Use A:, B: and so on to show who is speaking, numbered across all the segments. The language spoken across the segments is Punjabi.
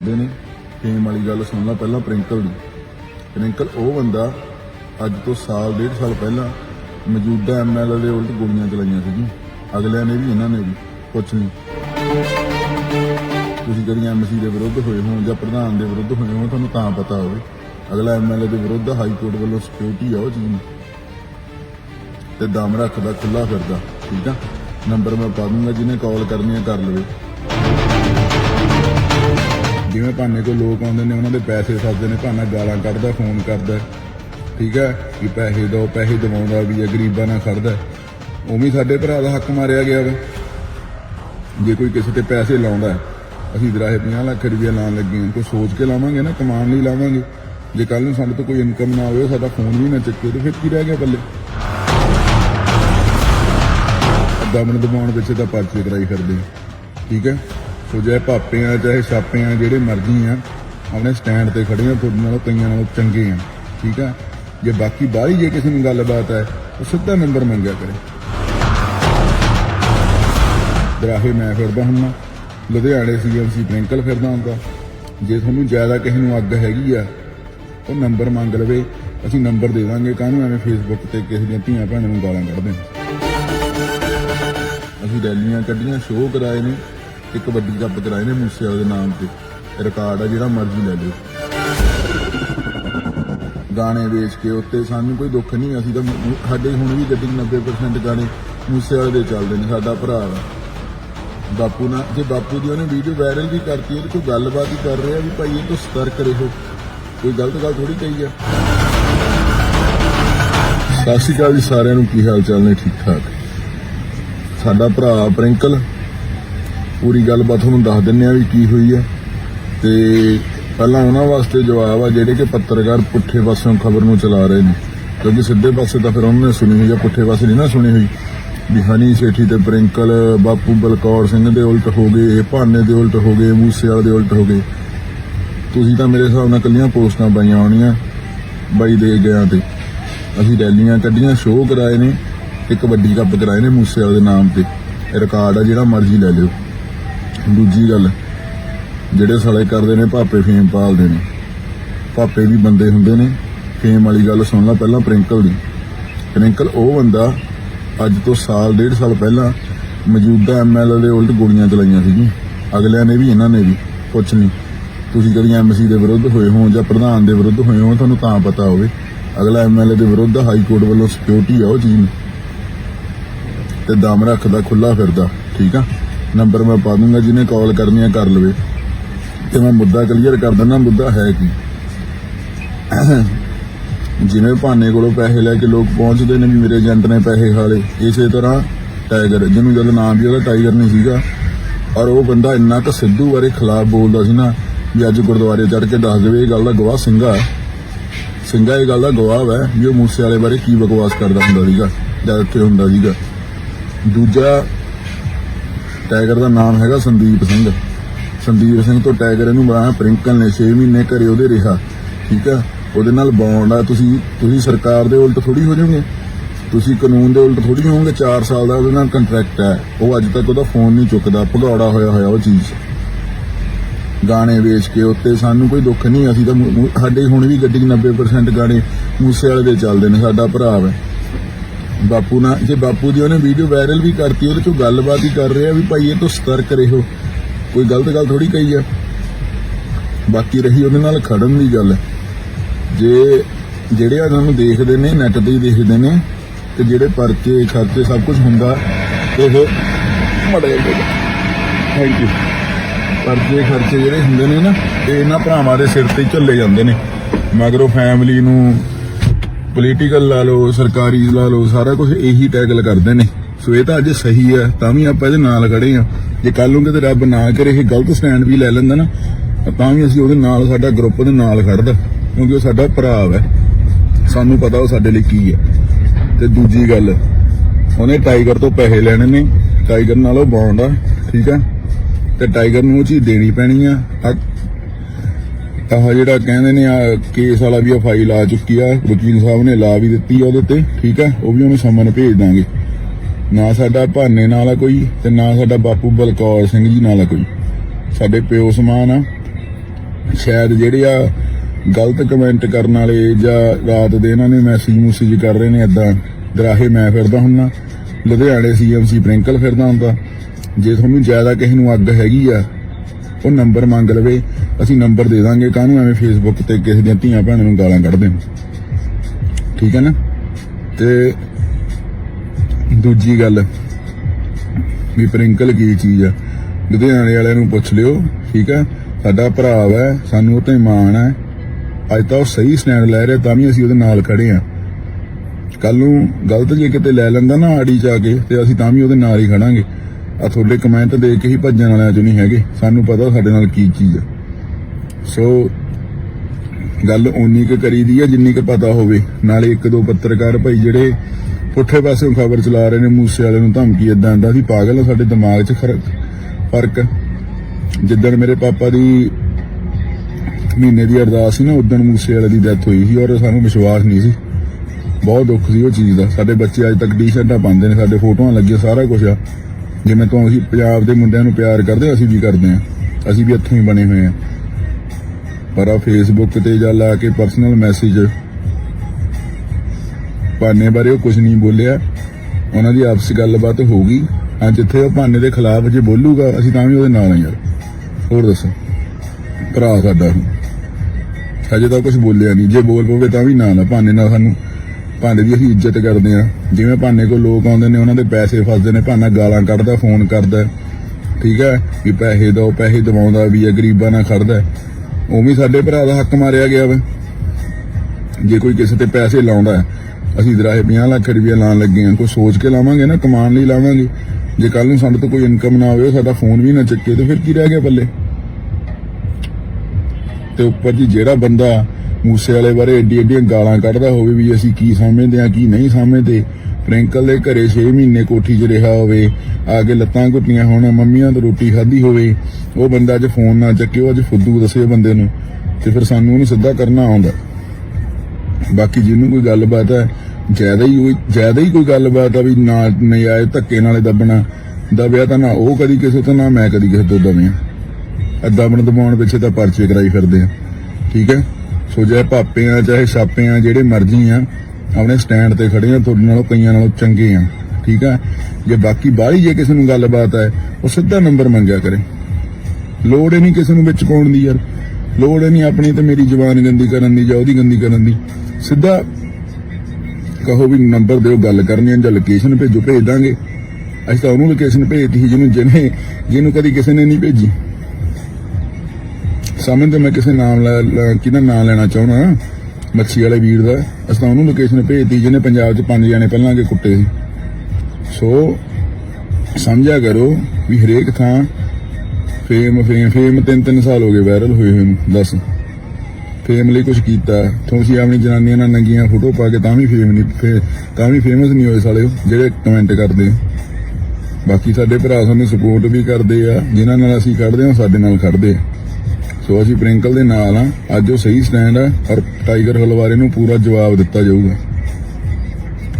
A: ਦੇ ਨੇ। ਫੇਮ ਵਾਲੀ ਗੱਲ ਸੁਣ ਲਾ ਪਹਿਲਾਂ ਪ੍ਰਿੰਕਲ ਦੀ। ਪ੍ਰਿੰਕਲ ਉਹ ਬੰਦਾ ਅੱਜ ਤੋਂ ਸਾਲ, ਡੇਢ ਸਾਲ ਪਹਿਲਾਂ ਮੌਜੂਦਾ ਐਮਐਲਏ ਦੇ ਉਲਟ ਗੋਲੀਆਂ ਚਲਾਈਆਂ ਸੀਗੀਆਂ ਅਗਲਿਆਂ ਨੇ ਵੀ, ਇਹਨਾਂ ਨੇ ਵੀ, ਕੁਛ ਨਹੀਂ। ਤੁਸੀਂ ਜਿਹੜੀਆਂ ਐਮਸੀ ਦੇ ਵਿਰੁੱਧ ਹੋਏ ਹੋਣ ਜਾਂ ਪ੍ਰਧਾਨ ਦੇ ਵਿਰੁੱਧ ਹੋਏ ਹੋਣ, ਤੁਹਾਨੂੰ ਤਾਂ ਪਤਾ ਹੋਵੇ, ਅਗਲਾ ਐਮਐਲਏ ਦੇ ਵਿਰੁੱਧ ਹਾਈ ਕੋਰਟ ਵੱਲੋਂ ਸਿਕਿਉਰਿਟੀ ਆ ਉਹ ਚੀਜ਼। ਨੂੰ ਤੇ ਦਮ ਰੱਖਦਾ ਖੁੱਲਾ ਫਿਰਦਾ, ਠੀਕ ਆ? ਨੰਬਰ ਮੈਂ ਪਾ ਦੂੰਗਾ, ਜਿਹਨੇ ਕਾਲ ਕਰਨੀ ਹੈ ਕਰ ਲਵੇ। ਜਿਵੇਂ ਭਾਨੇ ਕੋਲ ਲੋਕ ਆਉਂਦੇ ਨੇ, ਉਹਨਾਂ ਦੇ ਪੈਸੇ ਫਸਦੇ ਨੇ, ਭਾਨਾ ਗਾਲਾਂ ਕੱਢਦਾ, ਫੋਨ ਕਰਦਾ। ਠੀਕ ਹੈ? ਕਿ ਪੈਸੇ ਦੋ, ਪੈਸੇ ਦਵਾਉਂਦਾ ਵੀ ਹੈ, ਗਰੀਬਾਂ ਨਾਲ ਖੜਦਾ ਉਵੇਂ ਸਾਡੇ ਭਰਾ ਦਾ ਹੱਕ ਮਾਰਿਆ ਗਿਆ ਵਾ। ਜੇ ਕੋਈ ਕਿਸੇ ਤੇ ਪੈਸੇ ਲਾਉਂਦਾ ਅਸੀਂ ਦਰਾਹੇ 50 ਲੱਖ ਰੁਪਏ ਲਾਉਣ ਲੱਗੇ ਹਾਂ। ਕੋਈ ਸੋਚ ਕੇ ਲਾਵਾਂਗੇ ਨਾ, ਕਮਾਉਣ ਲਈ ਲਾਵਾਂਗੇ। ਜੇ ਕੱਲ ਨੂੰ ਸਾਡੇ ਤੋਂ ਕੋਈ ਇਨਕਮ ਨਾ ਹੋਵੇ, ਸਾਡਾ ਫੋਨ ਵੀ ਨਾ ਚੱਕੇ ਤੇ ਫਿਰ ਕੀ ਰਹਿ ਗਿਆ ਬੱਲੇ ਦਮਨ ਦਬਾਉਣ ਪਿੱਛੇ ਤਾਂ ਪਰਚੇ ਕਰਾਈ ਫਿਰਦੇ ਠੀਕ ਹੈ? ਸੋ ਜੇ ਭਾਪੇ ਆ ਚਾਹੇ ਛਾਪੇ ਆ ਜਿਹੜੇ ਮਰਜ਼ੀ ਆ, ਆਪਣੇ ਸਟੈਂਡ ਤੇ ਖੜੇ ਆ ਤੁਹਾਡੇ ਨਾਲੋਂ ਕਈਆਂ ਨਾਲੋਂ ਚੰਗੇ ਆ, ਠੀਕ ਆ? ਜੇ ਬਾਕੀ ਬਾਹਰੀ ਜੇ ਕਿਸੇ ਨੂੰ ਗੱਲਬਾਤ ਹੈ ਉਹ ਸਿੱਧਾ ਨੰਬਰ ਮੰਗਿਆ ਕਰੇ। ਦਰਾਹੇ ਮੈਂ ਫਿਰਦਾ ਹੁੰਦਾ ਲੁਧਿਆਣੇ ਸੀਐਮਸੀ ਬੈਂਕਲ ਫਿਰਦਾ ਹੁੰਦਾ। ਜੇ ਤੁਹਾਨੂੰ ਜ਼ਿਆਦਾ ਕਿਸੇ ਨੂੰ ਅੱਗ ਹੈਗੀ ਆ, ਉਹ ਨੰਬਰ ਮੰਗ ਲਵੇ, ਅਸੀਂ ਨੰਬਰ ਦੇ ਦਾਂਗੇ, ਕਾਹਨੂੰ ਐਵੇਂ ਫੇਸਬੁੱਕ ਤੇ ਕਿਸੇ ਦੀਆਂ ਧੀਆਂ ਭੈਣਾਂ ਨੂੰ ਗਾਲਾਂ ਕੱਢਦੇ ਅਸੀਂ ਰੈਲੀਆਂ ਕੱਢੀਆਂ, ਸ਼ੋਅ ਕਰਾਏ ਨੇ ਇੱਕ ਵੱਡੀ ਕੱਪ ਕਰਾਏ ਨੇ ਮੂਸੇ ਵਾਲੇ ਦੇ ਨਾਮ ਤੇ। ਰਿਕਾਰਡ ਆ ਜਿਹੜਾ ਮਰਜ਼ੀ ਲੈ ਲਿਓ। ਗਾਣੇ ਵੇਚ ਕੇ ਉੱਤੇ ਸਾਨੂੰ ਕੋਈ ਦੁੱਖ ਨਹੀਂ, ਅਸੀਂ ਤਾਂ ਸਾਡੇ ਹੁਣ ਵੀ ਗੱਡੀ 90% ਗਾਣੇ ਮੂਸੇ ਵਾਲੇ ਦੇ ਚੱਲਦੇ ਨੇ, ਸਾਡਾ ਭਰਾ ਵਾ। ਬਾਪੂ ਨਾਲ, ਜੇ ਬਾਪੂ ਦੀ ਉਹਨੇ ਵੀਡੀਓ ਵਾਇਰਲ ਵੀ ਕਰਤੀ ਹੈ ਤੇ ਕੋਈ ਗੱਲਬਾਤ ਹੀ ਕਰ ਰਿਹਾ ਵੀ ਭਾਈ ਇਹ ਤੋਂ ਸਤਰਕ ਰਹੋ। ਕੋਈ ਗਲਤ ਗੱਲ ਥੋੜੀ ਕਹੀ ਆ। ਸਤਿ ਸ਼੍ਰੀ ਅਕਾਲ ਜੀ ਸਾਰਿਆਂ ਨੂੰ, ਕੀ ਹਾਲ ਚਾਲ ਨੇ? ਠੀਕ ਠਾਕ ਸਾਡਾ ਭਰਾ ਪ੍ਰਿੰਕਲ ਪੂਰੀ ਗੱਲਬਾਤ ਤੁਹਾਨੂੰ ਦੱਸ ਦਿੰਨੇ ਆ ਵੀ ਕੀ ਹੋਈ ਹੈ। ਤੇ ਪਹਿਲਾਂ ਉਹਨਾਂ ਵਾਸਤੇ ਜਵਾਬ ਆ ਜਿਹੜੇ ਕਿ ਪੱਤਰਕਾਰ ਪੁੱਠੇ ਪਾਸਿਓਂ ਖਬਰ ਨੂੰ ਚਲਾ ਰਹੇ ਨੇ। ਕਿਉਂਕਿ ਸਿੱਧੇ ਪਾਸੇ ਤਾਂ ਫਿਰ ਉਹਨਾਂ ਨੇ ਸੁਣੀ ਹੋਈ ਆ, ਪੁੱਠੇ ਪਾਸੇ ਨਹੀਂ ਨਾ ਸੁਣੀ ਹੋਈ। ਵੀ ਹਨੀ ਸੇਠੀ ਤੇ ਪ੍ਰਿੰਕਲ, ਬਾਪੂ ਬਲਕੌਰ ਸਿੰਘ ਦੇ ਉਲਟ ਹੋ ਗਏ ਭਾਨੇ ਦੇ ਉਲਟ ਹੋ ਗਏ, ਮੂਸੇ ਵਾਲੇ ਦੇ ਉਲਟ ਹੋ ਗਏ। ਤੁਸੀਂ ਤਾਂ ਮੇਰੇ ਹਿਸਾਬ ਨਾਲ ਕੱਲੀਆਂ ਪੋਸਟਾਂ ਪਾਈਆਂ ਹੋਣੀਆਂ, ਬਾਈ ਦੇ ਗਿਆ ਤੇ। ਅਸੀਂ ਰੈਲੀਆਂ ਕੱਢੀਆਂ, ਸ਼ੋਅ ਕਰਾਏ ਨੇ, ਇੱਕ ਕਬੱਡੀ ਕੱਪ ਕਰਾਏ ਨੇ ਮੂਸੇ ਵਾਲੇ ਦੇ ਨਾਮ ਤੇ। ਰਿਕਾਰਡ ਆ, ਜਿਹੜਾ ਮਰਜ਼ੀ ਲੈ ਲਿਓ। ਦੂਜੀ ਗੱਲ, ਜਿਹੜੇ ਸਾਲੇ ਕਰਦੇ ਨੇ ਭਾਪੇ ਫੇਮ ਪਾਲਦੇ ਨੇ, ਭਾਪੇ ਵੀ ਬੰਦੇ ਹੁੰਦੇ ਨੇ, ਫੇਮ ਵਾਲੀ ਗੱਲ ਸੁਣ ਲਾ ਪਹਿਲਾਂ ਪ੍ਰਿੰਕਲ ਦੀ। ਪ੍ਰਿੰਕਲ ਉਹ ਬੰਦਾ ਅੱਜ ਤੋਂ ਸਾਲ, ਡੇਢ ਸਾਲ ਪਹਿਲਾਂ ਮੌਜੂਦਾ ਐਮਐਲਏ ਦੇ ਉਲਟ ਗੋਲੀਆਂ ਚਲਾਈਆਂ ਸੀਗੀਆਂ। ਅਗਲਿਆਂ ਨੇ ਵੀ, ਇਹਨਾਂ ਨੇ ਵੀ ਕੁਛ ਨਹੀਂ ਤੁਸੀਂ ਕਦੀ ਐਮਸੀ ਦੇ ਵਿਰੁੱਧ ਹੋਏ ਹੋ ਜਾਂ ਪ੍ਰਧਾਨ ਦੇ ਵਿਰੁੱਧ ਹੋਏ ਹੋ, ਤੁਹਾਨੂੰ ਤਾਂ ਪਤਾ ਹੋਵੇ। ਅਗਲਾ ਐਮਐਲਏ ਦੇ ਵਿਰੁੱਧ ਹਾਈ ਕੋਰਟ ਵੱਲੋਂ ਸਿਕਿਉਰਿਟੀ ਆ ਉਹ ਚੀਜ਼ ਨੂੰ। ਤੇ ਦਮ ਰੱਖਦਾ ਖੁੱਲਾ ਫਿਰਦਾ, ਠੀਕ ਆ? ਨੰਬਰ ਮੈਂ ਪਾ ਦੂੰਗਾ, ਜਿਹਨੇ ਕਾਲ ਕਰਨੀ ਆ ਕਰ ਲਵੇ। ਤੇ ਮੈਂ ਮੁੱਦਾ ਕਲੀਅਰ ਕਰ ਦਿੰਦਾ, ਮੁੱਦਾ ਹੈ ਕੀ? ਜਿਵੇਂ ਭਾਨੇ ਕੋਲੋਂ ਪੈਸੇ ਲੈ ਕੇ ਲੋਕ ਪਹੁੰਚਦੇ ਨੇ ਵੀ ਮੇਰੇ ਏਜੰਟ ਨੇ ਪੈਸੇ ਖਾਲੇ ਇਸੇ ਤਰ੍ਹਾਂ ਟਾਈਗਰ ਜਿਹਨੂੰ ਜਦ ਨਾਮ ਵੀ ਉਹਦਾ ਟਾਈਗਰ ਨਹੀਂ ਸੀਗਾ, ਔਰ ਉਹ ਬੰਦਾ ਇੰਨਾ ਕੁ ਸਿੱਧੂ ਬਾਰੇ ਖਿਲਾਫ ਬੋਲਦਾ ਸੀ ਨਾ, ਵੀ ਅੱਜ ਗੁਰਦੁਆਰੇ ਚੜ ਕੇ ਦੱਸ ਦੇਵੇ ਇਹ ਗੱਲ ਦਾ ਗਵਾਹ ਸਿੰਘਾ ਹੈ। ਸਿੰਘਾ ਇਹ ਗੱਲ ਦਾ ਗਵਾਹ ਹੈ ਵੀ ਉਹ ਮੂਸੇ ਵਾਲੇ ਬਾਰੇ ਕੀ ਬਕਵਾਸ ਕਰਦਾ ਹੁੰਦਾ ਸੀਗਾ ਜਦ ਉੱਥੇ ਹੁੰਦਾ ਸੀਗਾ। ਦੂਜਾ ਟਾਈਗਰ ਦਾ ਨਾਮ ਹੈਗਾ ਸੰਦੀਪ ਸਿੰਘ। ਸੰਦੀਪ ਸਿੰਘ ਤੋਂ ਟਾਈਗਰ ਇਹਨੂੰ ਬਣਾਇਆ ਪ੍ਰਿੰਕਲ ਨੇ 6 ਮਹੀਨੇ ਘਰੇ ਉਹਦੇ ਰਿਹਾ, ਠੀਕ ਆ? ਉਹਦੇ ਨਾਲ ਬੌਂਡ ਆ, ਤੁਸੀਂ ਤੁਸੀਂ ਸਰਕਾਰ ਦੇ ਉਲਟ ਥੋੜੀ ਹੋ ਜਾਓਗੇ? ਤੁਸੀਂ ਕਾਨੂੰਨ ਦੇ ਉਲਟ ਥੋੜੀ ਹੋਵੋਗੇ? 4 ਸਾਲ ਦਾ ਉਹਦੇ ਨਾਲ ਕੰਟਰੈਕਟ ਹੈ ਉਹ ਅੱਜ ਤੱਕ ਉਹਦਾ ਫੋਨ ਨਹੀਂ ਚੁੱਕਦਾ, ਭਗੌੜਾ ਹੋਇਆ ਹੋਇਆ ਉਹ ਚੀਜ਼। ਗਾਣੇ ਵੇਚ ਕੇ ਉੱਤੇ ਸਾਨੂੰ ਕੋਈ ਦੁੱਖ ਨਹੀਂ, ਅਸੀਂ ਤਾਂ ਮੁ- ਸਾਡੇ ਹੁਣ ਵੀ ਗੱਡੀ 'ਚ 90% ਗਾਣੇ ਮੂਸੇ ਵਾਲੇ ਦੇ ਚੱਲਦੇ ਨੇ, ਸਾਡਾ ਭਰਾ ਵਾ। ਬਾਪੂ ਨਾਲ, ਜੇ ਬਾਪੂ ਦੀ ਉਹਨੇ ਵੀਡੀਓ ਵਾਇਰਲ ਵੀ ਕਰਤੀ, ਉਹਦੇ ਚੋਂ ਗੱਲਬਾਤ ਹੀ ਕਰ ਰਿਹਾ ਵੀ ਭਾਈ ਇਹ ਤੋਂ ਸਤਰਕ ਰਹੋ। ਕੋਈ ਗਲਤ ਗੱਲ ਥੋੜੀ ਕਹੀ ਆ। ਬਾਕੀ ਰਹੀ ਉਹਦੇ ਨਾਲ ਖੜਨ ਦੀ ਗੱਲ। ਜੇ ਜਿਹੜੇ ਆ ਸਾਨੂੰ ਦੇਖਦੇ ਨੇ ਨੈਟ ਤੇ ਹੀ ਦੇਖਦੇ ਨੇ, ਤੇ ਜਿਹੜੇ ਪਰਚੇ, ਖਰਚੇ ਸਭ ਕੁਝ ਹੁੰਦਾ, ਇਹ ਮੜੇ ਥੈਂਕ ਯੂ ਪਰਚੇ, ਖਰਚੇ ਜਿਹੜੇ ਹੁੰਦੇ ਨੇ ਨਾ, ਇਹ ਇਹਨਾਂ ਭਰਾਵਾਂ ਦੇ ਸਿਰ ਤੇ ਝੱਲੇ ਜਾਂਦੇ ਨੇ। ਮਗਰੋਂ ਫੈਮਿਲੀ ਨੂੰ ਪੋਲੀਟੀਕਲ ਲਾ ਲਓ, ਸਰਕਾਰੀ ਲਾ ਲਓ, ਸਾਰਾ ਕੁਝ ਇਹੀ ਟੈਕਲ ਕਰਦੇ ਨੇ। ਸੋ ਇਹ ਤਾਂ ਅੱਜ ਸਹੀ ਹੈ, ਤਾਂ ਵੀ ਆਪਾਂ ਇਹਦੇ ਨਾਲ ਖੜੇ ਆ ਜੇ ਕੱਲ ਨੂੰ ਕਿਤੇ ਰੱਬ ਨਾ ਕਰੇ, ਇਹ ਗਲਤ ਸਟੈਂਡ ਵੀ ਲੈ ਲੈਂਦਾ ਨਾ, ਤਾਂ ਵੀ ਅਸੀਂ ਉਹਦੇ ਨਾਲ, ਸਾਡਾ ਗਰੁੱਪ ਦੇ ਨਾਲ ਖੜਦਾ ਕਿਉਂਕਿ ਉਹ ਸਾਡਾ ਭਰਾ ਹੈ ਸਾਨੂੰ ਪਤਾ ਉਹ ਸਾਡੇ ਲਈ ਕੀ ਹੈ। ਤੇ ਦੂਜੀ ਗੱਲ, ਉਹਨੇ ਟਾਈਗਰ ਤੋਂ ਪੈਸੇ ਲੈਣੇ ਨੇ ਟਾਈਗਰ ਨਾਲ ਉਹ ਬੌਂਡ ਆ, ਠੀਕ ਆ? ਤੇ ਟਾਈਗਰ ਨੂੰ ਉਹ ਚੀਜ਼ ਦੇਣੀ ਪੈਣੀ ਆ ਆਹ ਜਿਹੜਾ ਕਹਿੰਦੇ ਨੇ ਆ ਕੇਸ ਵਾਲਾ ਵੀ ਆ ਫਾਈਲ ਆ ਚੁੱਕੀ ਆ। ਵਕੀਲ ਸਾਹਿਬ ਨੇ ਲਾ ਵੀ ਦਿੱਤੀ ਆ ਉਹਦੇ ਤੇ, ਠੀਕ ਆ? ਉਹ ਵੀ ਉਹਨੂੰ ਸਮਨ ਭੇਜ ਦਾਂਗੇ। ਨਾ ਸਾਡਾ ਭਾਨੇ ਨਾਲ ਆ ਕੋਈ ਤੇ ਨਾ ਸਾਡਾ ਬਾਪੂ ਬਲਕੌਰ ਸਿੰਘ ਜੀ ਨਾਲ ਆ ਕੋਈ। ਸਾਡੇ ਪਿਓ ਸਮਾਨ ਆ। ਸ਼ਾਇਦ ਜਿਹੜੇ ਆ ਗਲਤ ਕਮੈਂਟ ਕਰਨ ਵਾਲੇ ਜਾਂ ਰਾਤ ਦੇ ਇਹਨਾਂ ਨੇ ਮੈਸੇਜ ਮੂਸੇਜ ਕਰ ਰਹੇ ਨੇ ਇਦਾਂ ਦਰਾਹੇ ਮੈਂ ਫਿਰਦਾ ਹੁੰਨਾ ਲੁਧਿਆਣੇ ਸੀਐਮਸੀ ਪ੍ਰਿੰਕਲ ਫਿਰਦਾ ਹੁੰਦਾ। ਜੇ ਤੁਹਾਨੂੰ ਜ਼ਿਆਦਾ ਕਿਸੇ ਨੂੰ ਅੱਗ ਹੈਗੀ ਆ ਉਹ ਨੰਬਰ ਮੰਗ ਲਵੇ, ਅਸੀਂ ਨੰਬਰ ਦੇ ਦਾਂਗੇ, ਕਾਹਨੂੰ ਐਵੇਂ ਫੇਸਬੁੱਕ ਤੇ ਕਿਸੇ ਦੀਆਂ ਧੀਆਂ ਭੈਣਾਂ ਨੂੰ ਗਾਲਾਂ ਕੱਢਦੇ ਠੀਕ ਹੈ ਨਾ? ਤੇ ਦੂਜੀ ਗੱਲ, ਵੀ ਪ੍ਰਿੰਕਲ ਕੀ ਚੀਜ਼ ਆ? ਲੁਧਿਆਣੇ ਵਾਲਿਆਂ ਨੂੰ ਪੁੱਛ ਲਿਓ, ਠੀਕ ਆ ਸਾਡਾ ਭਰਾ ਹੈ ਸਾਨੂੰ ਉਹ ਤੇ ਮਾਣ ਹੈ। ਅੱਜ ਤਾਂ ਉਹ ਸਹੀ ਸਟੈਂਡ ਲੈ ਰਿਹਾ, ਤਾਂ ਵੀ ਅਸੀਂ ਉਹਦੇ ਨਾਲ ਖੜੇ ਆ ਕੱਲ ਨੂੰ ਗਲਤ ਜੇ ਕਿਤੇ ਲੈ ਲੈਂਦਾ ਨਾ ਆੜੀ ਚ ਆ ਕੇ, ਤੇ ਅਸੀਂ ਤਾਂ ਵੀ ਉਹਦੇ ਨਾਲ ਹੀ ਖੜਾਂਗੇ। ਆ ਤੁਹਾਡੇ ਕਮੈਂਟ ਦੇ ਕੇ ਹੀ ਭੱਜਣ ਵਾਲਿਆਂ ਚ ਨਹੀਂ ਹੈਗੇ। ਸਾਨੂੰ ਪਤਾ ਸਾਡੇ ਨਾਲ ਕੀ ਚੀਜ਼ ਆ। ਸੋ ਗੱਲ ਓਨੀ ਕੁ ਕਰੀਦੀ ਆ ਜਿੰਨੀ ਕੁ ਪਤਾ ਹੋਵੇ। ਨਾਲੇ ਇੱਕ ਦੋ ਪੱਤਰਕਾਰ ਭਾਈ ਜਿਹੜੇ ਪੁੱਠੇ ਪਾਸਿਓਂ ਖਬਰ ਚਲਾ ਰਹੇ ਨੇ ਮੂਸੇ ਵਾਲੇ ਨੂੰ ਧਮਕੀ ਇਦਾਂ ਆਂਦਾ ਸੀ ਪਾਗਲ ਸਾਡੇ ਦਿਮਾਗ 'ਚ ਫ਼ਰਕ ਆ। ਜਿੱਦਣ ਮੇਰੇ ਪਾਪਾ ਦੀ ਮਹੀਨੇ ਦੀ ਅਰਦਾਸ ਸੀ ਨਾ ਉਦੋਂ ਮੂਸੇ ਵਾਲੇ ਦੀ ਡੈਥ ਹੋਈ ਸੀ ਔਰ ਸਾਨੂੰ ਵਿਸ਼ਵਾਸ ਨਹੀਂ ਸੀ। ਬਹੁਤ ਦੁੱਖ ਸੀ ਉਹ ਚੀਜ਼ ਦਾ। ਸਾਡੇ ਬੱਚੇ ਅੱਜ ਤੱਕ ਟੀ-ਸ਼ਰਟਾਂ ਪਾਉਂਦੇ ਨੇ, ਸਾਡੇ ਫੋਟੋਆਂ ਲੱਗੀਆਂ, ਸਾਰਾ ਕੁਝ ਆ। ਜਿਵੇਂ ਤੋਂ ਅਸੀਂ ਪੰਜਾਬ ਦੇ ਮੁੰਡਿਆਂ ਨੂੰ ਪਿਆਰ ਕਰਦੇ ਅਸੀਂ ਵੀ ਕਰਦੇ ਆ ਅਸੀਂ ਵੀ ਇੱਥੋਂ ਹੀ ਬਣੇ ਹੋਏ ਆ ਪਰ ਆ ਫੇਸਬੁੱਕ ਤੇ ਜਾਂ ਲਾ ਕੇ ਪਰਸਨਲ ਮੈਸੇਜ ਪਾਣੇ ਬਾਰੇ ਉਹ ਕੁਝ ਨਹੀਂ ਬੋਲਿਆ। ਉਹਨਾਂ ਦੀ ਆਪਸ ਗੱਲਬਾਤ ਹੋ ਗਈ। ਹਾਂ, ਜਿੱਥੇ ਉਹ ਭਾਨੇ ਦੇ ਖਿਲਾਫ ਜੇ ਬੋਲੂਗਾ, ਅਸੀਂ ਤਾਂ ਵੀ ਉਹਦੇ ਨਾਲ ਆ ਯਾਰ। ਹੋਰ ਦੱਸੋ? ਭਰਾ ਸਾਡਾ ਉਹ। ਹਜੇ ਤਾਂ ਕੁਝ ਬੋਲਿਆ ਨਹੀਂ। ਜੇ ਬੋਲ ਪਵੇ ਤਾਂ ਵੀ ਨਾ ਨਾ, ਭਾਨੇ ਨਾਲ ਸਾਨੂੰ ਭਾਨੇ ਦੀ ਅਸੀਂ ਇੱਜ਼ਤ ਕਰਦੇ ਆ ਜਿਵੇਂ ਭਾਨੇ ਕੋਲ ਲੋਕ ਆਉਂਦੇ ਨੇ, ਉਹਨਾਂ ਦੇ ਪੈਸੇ ਫਸਦੇ ਨੇ ਭਾਨਾ ਗਾਲਾਂ ਕੱਢਦਾ, ਫੋਨ ਕਰਦਾ। ਠੀਕ ਹੈ? ਵੀ ਪੈਸੇ ਦੋ ਪੈਸੇ ਦਵਾਉਂਦਾ ਵੀ ਆ ਗਰੀਬਾਂ ਨਾਲ ਖੜਦਾ। ਉਵੇਂ ਸਾਡੇ ਭਰਾ ਦਾ ਹੱਕ ਮਾਰਿਆ ਗਿਆ ਵਾ। ਜੇ ਕੋਈ ਕਿਸੇ ਤੇ ਪੈਸੇ ਲਾਉਂਦਾ ਅਸੀਂ ਦਰਾਹੇ 50 ਲੱਖ ਰੁਪਏ ਲਾਉਣ ਲੱਗੇ ਆ ਕੋਈ ਸੋਚ ਕੇ ਲਾਵਾਂਗੇ ਨਾ, ਕਮਾਉਣ ਲਈ ਲਾਵਾਂਗੇ। ਜੇ ਕੱਲ ਨੂੰ ਸਾਡੇ ਤੋਂ ਕੋਈ ਇਨਕਮ ਨਾ ਹੋਵੇ, ਸਾਡਾ ਫੋਨ ਵੀ ਨਾ ਚੱਕੇ, ਤੇ ਫਿਰ ਕੀ ਰਹਿ ਗਿਆ ਬੱਲੇ ਤੇ ਉੱਪਰ ਜੀ ਜਿਹੜਾ ਬੰਦਾ ਮੂਸੇ ਵਾਲੇ ਬਾਰੇ ਏਡੀ ਏਡੀਆਂ ਗਾਲਾਂ ਕੱਢਦਾ ਹੋਵੇ ਵੀ ਅਸੀਂ ਕੀ ਸਮਝਦੇ ਆ ਕੀ ਨਹੀਂ ਸਮਝਦੇ ਪ੍ਰਿੰਕਲ ਦੇ ਘਰੇ 6 ਮਹੀਨੇ ਕੋਠੀ 'ਚ ਰਿਹਾ ਹੋਵੇ, ਆ ਕੇ ਲੱਤਾਂ ਘੁੱਟੀਆਂ ਹੋਣ, ਮੰਮੀਆਂ ਤੋਂ ਰੋਟੀ ਖਾਧੀ ਹੋਵੇ, ਉਹ ਬੰਦਾ ਅੱਜ ਫੋਨ ਨਾ ਚੱਕੇ, ਉਹ ਅੱਜ ਫੁੱਦੂ ਦੱਸੇ ਬੰਦੇ ਨੂੰ, ਤੇ ਫਿਰ ਸਾਨੂੰ ਉਹਨੂੰ ਸਿੱਧਾ ਕਰਨਾ ਆਉਂਦਾ। ਬਾਕੀ ਜਿਹਨੂੰ ਕੋਈ ਗੱਲਬਾਤ ਹੈ, ਜ਼ਿਆਦਾ ਹੀ ਜ਼ਿਆਦਾ ਹੀ ਕੋਈ ਗੱਲਬਾਤ ਆ ਵੀ ਨਾ ਨਜਾਇਜ਼ ਧੱਕੇ ਨਾਲੇ ਦੱਬਣਾ, ਦਬਿਆ ਤਾਂ ਨਾ ਉਹ ਕਦੀ ਕਿਸੇ ਤੋਂ, ਨਾ ਮੈਂ ਕਦੀ ਕਿਸੇ ਤੋਂ ਦਬਿਆ। ਅੱਧਾ ਬਣ ਦਬਾਉਣ ਪਿੱਛੇ ਤਾਂ ਪਰਚੇ ਕਰਾਈ ਫਿਰਦੇ ਆ। ਠੀਕ ਹੈ? ਸੋ ਜੇ ਭਾਪੇ ਆ ਚਾਹੇ ਛਾਪੇ ਆ ਜਿਹੜੇ ਮਰਜ਼ੀ ਆ, ਆਪਣੇ ਸਟੈਂਡ ਤੇ ਖੜੇ ਆ, ਤੁਹਾਡੇ ਨਾਲੋਂ ਕਈਆਂ ਨਾਲੋਂ ਚੰਗੇ ਆ, ਠੀਕ ਆ? ਜੇ ਬਾਕੀ ਬਾਹਲੀ ਜੇ ਕਿਸੇ ਨੂੰ ਗੱਲਬਾਤ ਹੈ ਉਹ ਸਿੱਧਾ ਨੰਬਰ ਮੰਗਿਆ ਕਰੇ। ਲੋੜ ਹੀ ਨਹੀਂ ਕਿਸੇ ਨੂੰ ਵਿੱਚ ਪਾਉਣ ਦੀ ਯਾਰ। ਲੋੜ ਹੀ ਨਹੀਂ ਆਪਣੀ ਤੇ ਮੇਰੀ ਜ਼ੁਬਾਨ ਗੰਦੀ ਕਰਨ ਦੀ ਜਾਂ ਉਹਦੀ ਗੰਦੀ ਕਰਨ ਦੀ। ਸਿੱਧਾ ਕਹੋ ਵੀ ਨੰਬਰ ਦਿਓ, ਗੱਲ ਕਰਨੀ ਹੈ ਜਾਂ ਲੋਕੇਸ਼ਨ ਭੇਜੋ, ਭੇਜ ਦਾਂਗੇ। ਅਸੀਂ ਤਾਂ ਉਹਨੂੰ ਲੋਕੇਸ਼ਨ ਭੇਜਤੀ ਸੀ ਜਿਹਨੂੰ ਜਿਹਨੇ ਜਿਹਨੂੰ ਕਦੀ ਕਿਸੇ ਨੇ ਨਹੀਂ ਭੇਜੀ। ਸਾਹਮਣੇ ਤੇ ਮੈਂ ਕਿਸੇ ਨਾਮ ਲੈ- ਲੈ- ਕਿਹਦਾ ਨਾਮ ਲੈਣਾ ਚਾਹੁੰਦਾ ਮੱਛੀ ਵਾਲੇ ਵੀਰ ਦਾ। ਅਸੀਂ ਤਾਂ ਉਹਨੂੰ ਲੋਕੇਸ਼ਨ ਭੇਜਤੀ, ਜਿਹਨੇ ਪੰਜਾਬ 'ਚ ਪੰਜ ਜਾਣੇ ਪਹਿਲਾਂ ਕੇ ਕੁੱਟੇ ਸੀ। ਸੋ, ਸਮਝਿਆ ਕਰੋ ਵੀ ਹਰੇਕ ਥਾਂ ਫੇਮ ਫੇਮ ਫੇਮ ਤਿੰਨ ਤਿੰਨ ਸਾਲ ਹੋ ਗਏ ਵਾਇਰਲ ਹੋਏ ਹੋਏ ਨੂੰ, ਦੱਸ। ਫੇਮ ਲਈ ਕੁਝ ਕੀਤਾ। ਤੁਸੀਂ ਆਪਣੀ ਜਨਾਨੀਆਂ ਨਾਲ ਨੰਗੀਆਂ ਫੋਟੋ ਪਾ ਕੇ ਤਾਂ ਵੀ ਫੇਮ ਨਹੀਂ ਫੇ- ਤਾਂ ਵੀ ਫੇਮਸ ਨਹੀਂ ਹੋਏ ਸਾਲੇ ਜਿਹੜੇ ਕਮੈਂਟ ਕਰਦੇ। ਬਾਕੀ ਸਾਡੇ ਭਰਾ ਸਾਨੂੰ ਸਪੋਰਟ ਵੀ ਕਰਦੇ ਆ, ਜਿਨ੍ਹਾਂ ਨਾਲ ਅਸੀਂ ਖੜਦੇ ਹਾਂ ਸਾਡੇ ਨਾਲ ਖੜਦੇ ਆ। ਸੋ ਅਸੀਂ ਪ੍ਰਿੰਕਲ ਦੇ ਨਾਲ ਆ ਅੱਜ ਉਹ ਸਹੀ ਸਟੈਂਡ ਆ ਔਰ ਟਾਈਗਰ ਹਲਵਾਰੇ ਨੂੰ ਪੂਰਾ ਜਵਾਬ ਦਿੱਤਾ ਜਾਊਗਾ।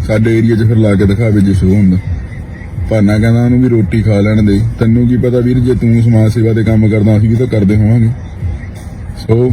A: ਸਾਡੇ ਏਰੀਆ 'ਚ ਫਿਰ ਲਾ ਕੇ ਦਿਖਾਵੇ ਜੇ ਸ਼ੋਅ ਹੁੰਦਾ। ਭਾਨਾ ਕਹਿੰਦਾ ਉਹਨੂੰ ਵੀ ਰੋਟੀ ਖਾ ਲੈਣ ਦੇ। ਤੈਨੂੰ ਕੀ ਪਤਾ ਵੀਰ, ਜੇ ਤੂੰ ਸਮਾਜ ਸੇਵਾ ਦੇ ਕੰਮ ਕਰਦਾ, ਅਸੀਂ ਵੀ ਤਾਂ ਕਰਦੇ ਹੋਵਾਂਗੇ। ਸੋ